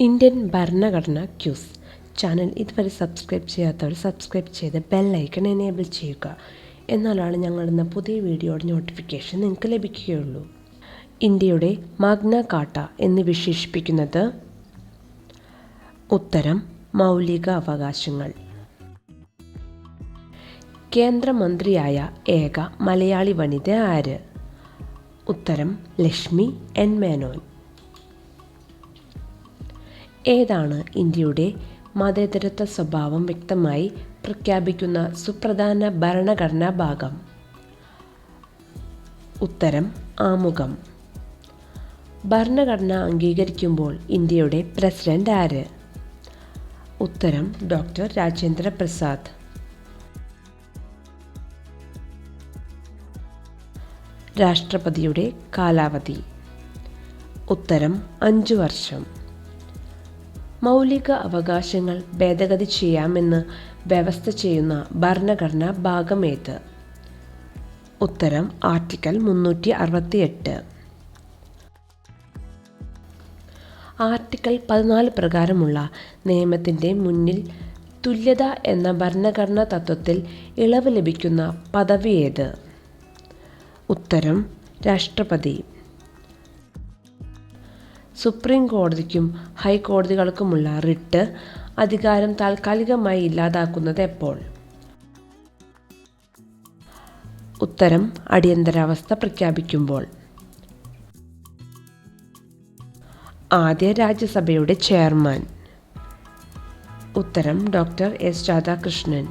Indian ഭരണഘടന quiz channel ഇതുവരെ subscribe ചെയ്യാത്തവർ സബ്സ്ക്രൈബ് ചെയ്ത് ബെല്ലൈക്കൺ എനേബിൾ ചെയ്യുക. എന്നാലാണ് ഞങ്ങളിടുന്ന പുതിയ വീഡിയോയുടെ നോട്ടിഫിക്കേഷൻ നിങ്ങൾക്ക് ലഭിക്കുകയുള്ളൂ. ഇന്ത്യയുടെ മാഗ്ന കാട്ട എന്ന് വിശേഷിപ്പിക്കുന്നത് ഉത്തരം മൗലിക അവകാശങ്ങൾ. കേന്ദ്രമന്ത്രിയായ ഏക മലയാളി വനിത ആര്? ഉത്തരം ലക്ഷ്മി എൻ മേനോൻ. ഏതാണ് ഇന്ത്യയുടെ മതേതരത്വ സ്വഭാവം വ്യക്തമായി പ്രഖ്യാപിക്കുന്ന സുപ്രധാന ഭരണഘടനാ ഭാഗം? ഉത്തരം ആമുഖം. ഭരണഘടന അംഗീകരിക്കുമ്പോൾ ഇന്ത്യയുടെ പ്രസിഡന്റ് ആര്? ഉത്തരം ഡോക്ടർ രാജേന്ദ്ര പ്രസാദ്. രാഷ്ട്രപതിയുടെ കാലാവധി. ഉത്തരം അഞ്ചു വർഷം. മൗലിക അവകാശങ്ങൾ ഭേദഗതി ചെയ്യാമെന്ന് വ്യവസ്ഥ ചെയ്യുന്ന ഭരണഘടനാ ഭാഗമേത് ഉത്തരം ആർട്ടിക്കൽ മുന്നൂറ്റി അറുപത്തിയെട്ട് ആർട്ടിക്കിൾ പതിനാല് പ്രകാരമുള്ള നിയമത്തിന്റെ മുന്നിൽ തുല്യത എന്ന ഭരണഘടനാ തത്വത്തിൽ ഇളവ് ലഭിക്കുന്ന പദവി ഏത്? ഉത്തരം രാഷ്ട്രപതി. സുപ്രീം കോടതിക്കും ഹൈക്കോടതികൾക്കുമുള്ള റിട്ട് അധികാരം താൽക്കാലികമായി ഇല്ലാതാക്കുന്നത് എപ്പോൾ? ഉത്തരം അടിയന്തരാവസ്ഥ പ്രഖ്യാപിക്കുമ്പോൾ. ആദ്യ രാജ്യസഭയുടെ ചെയർമാൻ. ഉത്തരം ഡോക്ടർ എസ് രാധാകൃഷ്ണൻ.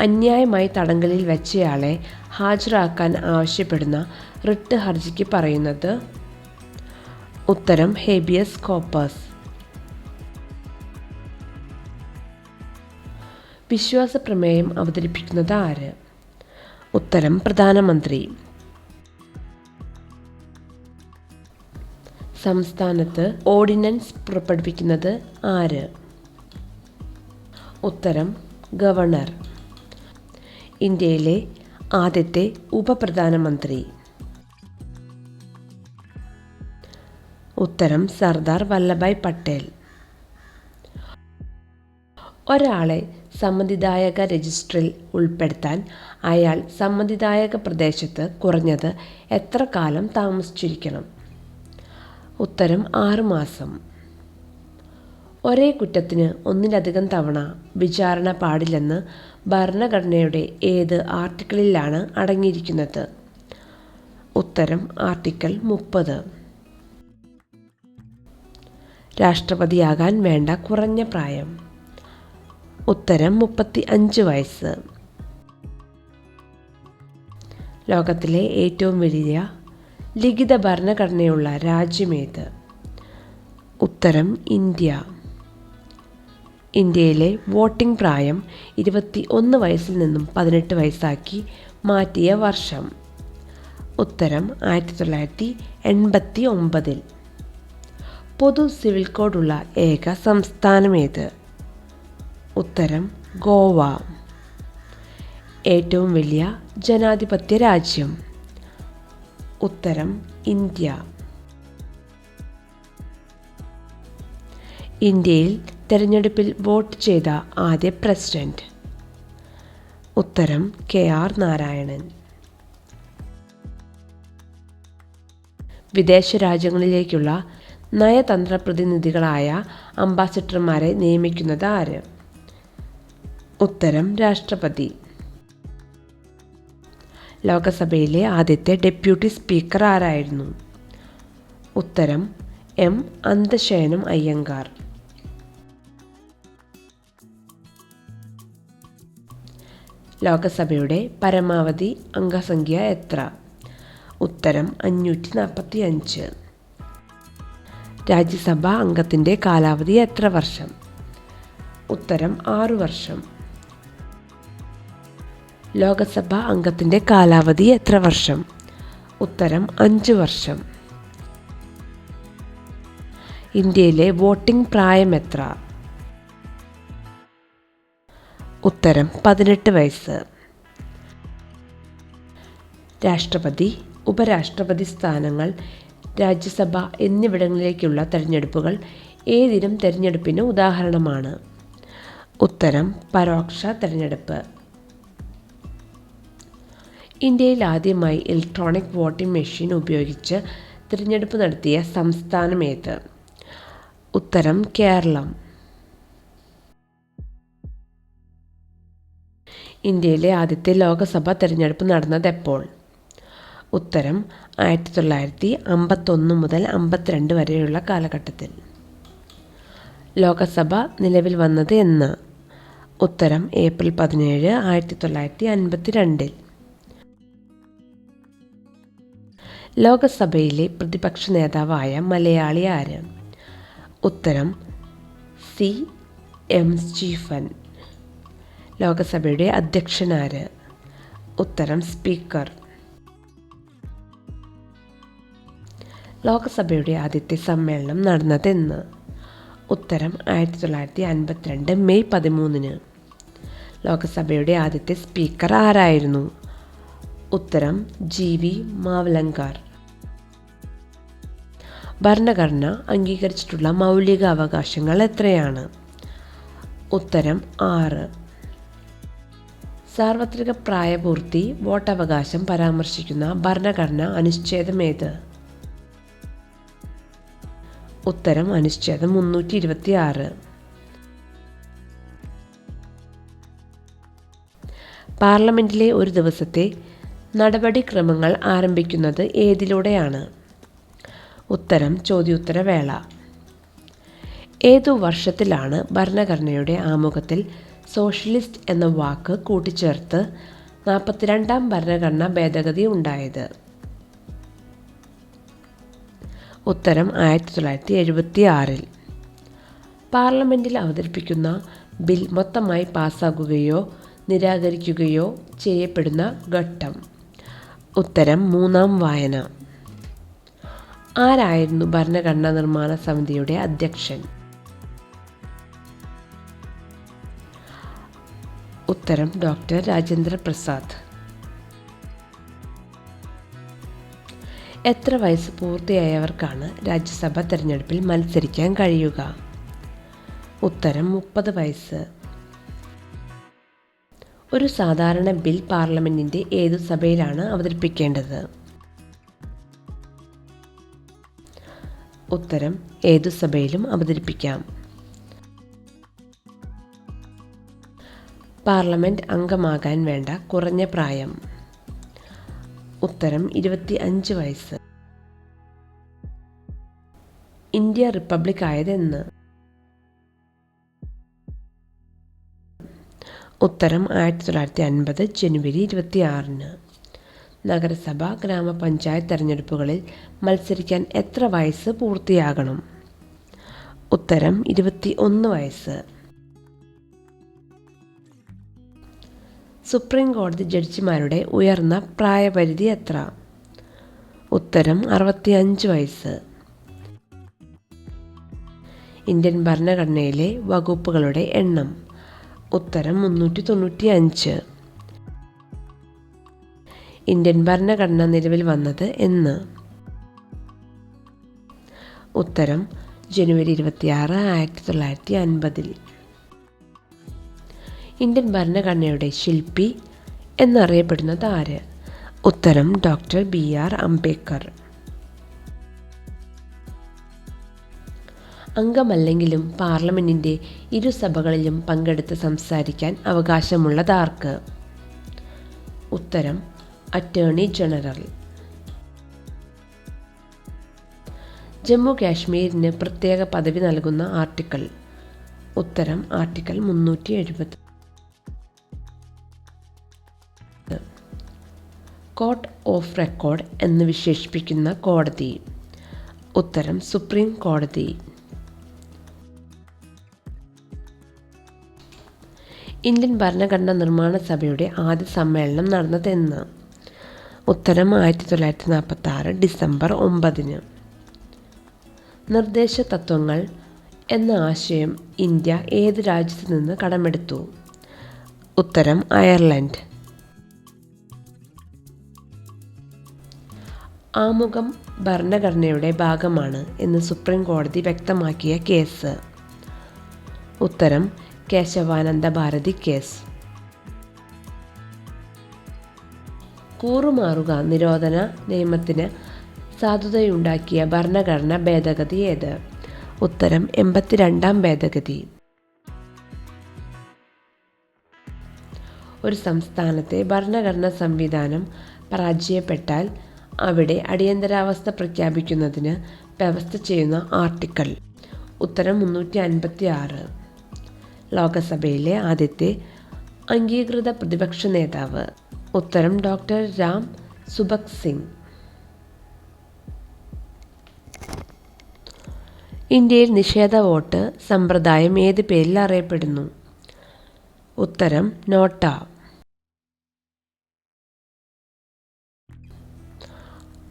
അന്യായമായി തടങ്കലിൽ വെച്ചയാളെ ഹാജരാക്കാൻ ആവശ്യപ്പെടുന്ന റിട്ട് ഹർജിക്ക് പറയുന്നത്. ഉത്തരം ഹേബിയസ് കോപ്പേഴ്സ്. വിശ്വാസ പ്രമേയം അവതരിപ്പിക്കുന്നത് ആര്? ഉത്തരം പ്രധാനമന്ത്രി. സംസ്ഥാനത്ത് ഓർഡിനൻസ് പുറപ്പെടുവിക്കുന്നത് ആര്? ഉത്തരം ഗവർണർ. ഇന്ത്യയിലെ ആദ്യത്തെ ഉപപ്രധാനമന്ത്രി. ഉത്തരം സർദാർ വല്ലഭായ് പട്ടേൽ. ഒരാളെ സമ്മതിദായക രജിസ്റ്ററിൽ ഉൾപ്പെടുത്താൻ അയാൾ സമ്മതിദായക പ്രദേശത്ത് കുറഞ്ഞത് എത്ര കാലം താമസിച്ചിരിക്കണം? ഉത്തരം ആറുമാസം ഒരേ കുറ്റത്തിന് ഒന്നിലധികം തവണ വിചാരണ പാടില്ലെന്ന് ഭരണഘടനയുടെ ഏത് ആർട്ടിക്കിളിലാണ് അടങ്ങിയിരിക്കുന്നത്? ഉത്തരം ആർട്ടിക്കിൾ മുപ്പത്. രാഷ്ട്രപതിയാകാൻ വേണ്ട കുറഞ്ഞ പ്രായം. ഉത്തരം മുപ്പത്തി അഞ്ച് വയസ്സ്. ലോകത്തിലെ ഏറ്റവും വലിയ ലിഖിത ഭരണഘടനയുള്ള രാജ്യമേത്? ഉത്തരം ഇന്ത്യ. ഇന്ത്യയിലെ വോട്ടിംഗ് പ്രായം ഇരുപത്തി ഒന്ന് വയസ്സിൽ നിന്നും പതിനെട്ട് വയസ്സാക്കി മാറ്റിയ വർഷം. ഉത്തരം ആയിരത്തി തൊള്ളായിരത്തി എൺപത്തി ഒമ്പതിൽ പൊതു സിവിൽ കോഡുള്ള ഏക സംസ്ഥാനമേത്? ഉത്തരം ഗോവ. ഏറ്റവും വലിയ ജനാധിപത്യ രാജ്യം. ഉത്തരം ഇന്ത്യ. ഇന്ത്യയിൽ തെരഞ്ഞെടുപ്പിൽ വോട്ട് ചെയ്ത ആദ്യ പ്രസിഡന്റ്. ഉത്തരം കെ ആർ നാരായണൻ. വിദേശ രാജ്യങ്ങളിലേക്കുള്ള നയതന്ത്ര പ്രതിനിധികളായ അംബാസിഡർമാരെ നിയമിക്കുന്നത് ആര്? ഉത്തരം രാഷ്ട്രപതി. ലോകസഭയിലെ ആദ്യത്തെ ഡെപ്യൂട്ടി സ്പീക്കർ ആരായിരുന്നു? ഉത്തരം എം അന്തശയനം അയ്യങ്കാർ. ലോകസഭയുടെ പരമാവധി അംഗസംഖ്യ എത്ര? ഉത്തരം അഞ്ഞൂറ്റി നാൽപ്പത്തി അഞ്ച് രാജ്യസഭാ അംഗത്തിന്റെ കാലാവധി എത്ര വർഷം? ഉത്തരം ആറു വർഷം. ലോകസഭാ അംഗത്തിന്റെ കാലാവധി എത്ര വർഷം? ഉത്തരം അഞ്ച് വർഷം. ഇന്ത്യയിലെ വോട്ടിംഗ് പ്രായം എത്ര? ഉത്തരം പതിനെട്ട് വയസ്സ്. രാഷ്ട്രപതി ഉപരാഷ്ട്രപതി സ്ഥാനങ്ങൾ രാജ്യസഭ എന്നിവിടങ്ങളിലേക്കുള്ള തെരഞ്ഞെടുപ്പുകൾ ഏതിനും തെരഞ്ഞെടുപ്പിന് ഉദാഹരണമാണ്. ഉത്തരം പരോക്ഷ തെരഞ്ഞെടുപ്പ്. ഇന്ത്യയിൽ ആദ്യമായി ഇലക്ട്രോണിക് വോട്ടിംഗ് മെഷീൻ ഉപയോഗിച്ച് തിരഞ്ഞെടുപ്പ് നടത്തിയ സംസ്ഥാനമേത് ഉത്തരം കേരളം. ഇന്ത്യയിലെ ആദ്യത്തെ ലോകസഭാ തെരഞ്ഞെടുപ്പ് നടന്നത് എപ്പോൾ? ഉത്തരം ആയിരത്തി തൊള്ളായിരത്തി അമ്പത്തൊന്ന് മുതൽ അമ്പത്തിരണ്ട് വരെയുള്ള കാലഘട്ടത്തിൽ. ലോകസഭ നിലവിൽ വന്നത് എന്ന്. ഉത്തരം ഏപ്രിൽ പതിനേഴ് ആയിരത്തി തൊള്ളായിരത്തി അൻപത്തി രണ്ടിൽ ലോകസഭയിലെ പ്രതിപക്ഷ നേതാവായ മലയാളി ആര്? ഉത്തരം സി. എം. സ്റ്റീഫൻ. ലോകസഭയുടെ അധ്യക്ഷനാര്? ഉത്തരം സ്പീക്കർ. ലോകസഭയുടെ ആദ്യത്തെ സമ്മേളനം നടന്നതെന്ന്. ഉത്തരം ആയിരത്തി തൊള്ളായിരത്തി അൻപത്തിരണ്ട് മെയ് പതിമൂന്നിന്. ലോകസഭയുടെ ആദ്യത്തെ സ്പീക്കർ ആരായിരുന്നു? ഉത്തരം ജി വി മാവലങ്കാർ. ഭരണഘടന അംഗീകരിച്ചിട്ടുള്ള മൗലിക അവകാശങ്ങൾ എത്രയാണ്? ഉത്തരം ആറ്. സാർവത്രിക പ്രായപൂർത്തി വോട്ടവകാശം പരാമർശിക്കുന്ന ഭരണഘടന അനുച്ഛേദമേത് ഉത്തരം അനുച്ഛേദം മുന്നൂറ്റി ഇരുപത്തി ആറ് പാർലമെന്റിലെ ഒരു ദിവസത്തെ നടപടിക്രമങ്ങൾ ആരംഭിക്കുന്നത് ഏതിലൂടെയാണ്? ഉത്തരം ചോദ്യോത്തരവേള. ഏതു വർഷത്തിലാണ് ഭരണഘടനയുടെ ആമുഖത്തിൽ സോഷ്യലിസ്റ്റ് എന്ന വാക്ക് കൂട്ടിച്ചേർത്ത് നാൽപ്പത്തിരണ്ടാം ഭരണഘടനാ ഭേദഗതി ഉണ്ടായത്. ഉത്തരം ആയിരത്തി തൊള്ളായിരത്തി എഴുപത്തി ആറിൽ പാർലമെന്റിൽ അവതരിപ്പിക്കുന്ന ബിൽ മൊത്തമായി പാസ്സാക്കുകയോ നിരാകരിക്കുകയോ ചെയ്യപ്പെടുന്ന ഘട്ടം. ഉത്തരം മൂന്നാം വായന. ആരായിരുന്നു ഭരണഘടനാ നിർമ്മാണ സമിതിയുടെ അധ്യക്ഷൻ? ഉത്തരം ഡോക്ടർ രാജേന്ദ്ര പ്രസാദ്. എത്ര വയസ്സ് പൂർത്തിയായവർക്കാണ് രാജ്യസഭ തിരഞ്ഞെടുപ്പിൽ മത്സരിക്കാൻ കഴിയുക? ഉത്തരം മുപ്പത് വയസ്സ്. ഒരു സാധാരണ ബിൽ പാർലമെന്റിന്റെ ഏതു സഭയിലാണ് അവതരിപ്പിക്കേണ്ടത്? ഉത്തരം ഏതു സഭയിലും അവതരിപ്പിക്കാം. പാർലമെന്റ് അംഗമാകാൻ വേണ്ട കുറഞ്ഞ പ്രായം. ഉത്തരം ഇരുപത്തി അഞ്ച് വയസ്സ്. ഇന്ത്യ റിപ്പബ്ലിക് ആയതെന്ന്. ഉത്തരം ആയിരത്തി തൊള്ളായിരത്തി അൻപത് ജനുവരി ഇരുപത്തി ആറിന് നഗരസഭ ഗ്രാമപഞ്ചായത്ത് തെരഞ്ഞെടുപ്പുകളിൽ മത്സരിക്കാൻ എത്ര വയസ്സ് പൂർത്തിയാകണം? ഉത്തരം ഇരുപത്തി ഒന്ന് വയസ്സ്. സുപ്രീം കോടതി ജഡ്ജിമാരുടെ ഉയർന്ന പ്രായപരിധി എത്ര? ഉത്തരം അറുപത്തിയഞ്ച് വയസ്സ്. ഇന്ത്യൻ ഭരണഘടനയിലെ വകുപ്പുകളുടെ എണ്ണം. ഉത്തരം മുന്നൂറ്റി തൊണ്ണൂറ്റി അഞ്ച് ഇന്ത്യൻ ഭരണഘടന നിലവിൽ വന്നത് എന്ന്. ഉത്തരം ജനുവരി ഇരുപത്തിയാറ് ആയിരത്തി തൊള്ളായിരത്തി അൻപതിൽ ഇന്ത്യൻ ഭരണഘടനയുടെ ശില്പി എന്നറിയപ്പെടുന്നത് ആര്? ഉത്തരം ഡോക്ടർ ബി. ആർ. അംബേദ്കർ. അംഗമല്ലെങ്കിലും പാർലമെന്റിന്റെ ഇരുസഭകളിലും പങ്കെടുത്ത് സംസാരിക്കാൻ അവകാശമുള്ളതാർക്ക് ഉത്തരം അറ്റേർണി ജനറൽ. ജമ്മു കാശ്മീരിന് പ്രത്യേക പദവി നൽകുന്ന ആർട്ടിക്കിൾ. ഉത്തരം ആർട്ടിക്കിൾ മുന്നൂറ്റി എഴുപത് കോർട്ട് ഓഫ് റെക്കോർഡ് എന്ന് വിശേഷിപ്പിക്കുന്ന കോടതി. ഉത്തരം സുപ്രീം കോടതി. ഇന്ത്യൻ ഭരണഘടനാ നിർമ്മാണ സഭയുടെ ആദ്യ സമ്മേളനം നടന്നതെന്ന് ഉത്തരം ആയിരത്തി തൊള്ളായിരത്തി നാൽപ്പത്തി ആറ് ഡിസംബർ ഒമ്പതിന്. നിർദ്ദേശ തത്വങ്ങൾ എന്ന ആശയം ഇന്ത്യ ഏത് രാജ്യത്തു നിന്ന് കടമെടുത്തു? ഉത്തരം അയർലൻഡ്. ആമുഖം ഭരണഘടനയുടെ ഭാഗമാണ് എന്ന് സുപ്രീം കോടതി വ്യക്തമാക്കിയ കേസ്. ഉത്തരം കേശവാനന്ദ ഭാരതി കേസ്. കൂറുമാറുക നിരോധന നിയമത്തിന് സാധുതയുണ്ടാക്കിയ ഭരണഘടന ഭേദഗതി ഏത്? ഉത്തരം എൺപത്തിരണ്ടാം ഭേദഗതി. ഒരു സംസ്ഥാനത്തെ ഭരണഘടനാ സംവിധാനം പരാജയപ്പെട്ടാൽ അവിടെ അടിയന്തരാവസ്ഥ പ്രഖ്യാപിക്കുന്നതിന് വ്യവസ്ഥ ചെയ്യുന്ന ആർട്ടിക്കിൾ. ഉത്തരം മുന്നൂറ്റി അൻപത്തി ആറ് ലോകസഭയിലെ ആദ്യത്തെ അംഗീകൃത പ്രതിപക്ഷ നേതാവ്. ഉത്തരം ഡോക്ടർ രാം സുബക് സിംഗ്. ഇന്ത്യയിൽ നിഷേധ വോട്ട് സമ്പ്രദായം ഏത് പേരിൽ അറിയപ്പെടുന്നു? ഉത്തരം നോട്ട.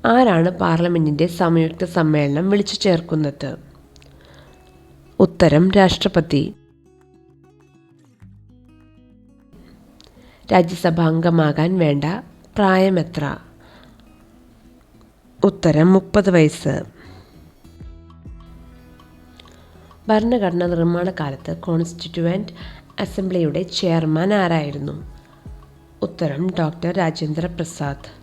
ആരാണ് പാർലമെന്റിന്റെ സംയുക്ത സമ്മേളനം വിളിച്ചു ചേർക്കുന്നത്? ഉത്തരം രാഷ്ട്രപതി. രാജ്യസഭാംഗമാകാൻ വേണ്ട പ്രായമെത്ര ഉത്തരം മുപ്പത് വയസ്സ്. ഭരണഘടനാ നിർമ്മാണ കാലത്ത് കോൺസ്റ്റിറ്റ്യുവന്റ് അസംബ്ലിയുടെ ചെയർമാൻ ആരായിരുന്നു? ഉത്തരം ഡോക്ടർ രാജേന്ദ്ര പ്രസാദ്.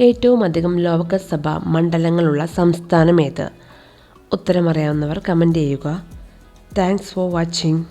ഏറ്റവും അധികം ലോകസഭ മണ്ഡലങ്ങളുള്ള സംസ്ഥാനം ഏത് ഉത്തരമറിയാവുന്നവർ കമന്റ് ചെയ്യുക. Thanks for watching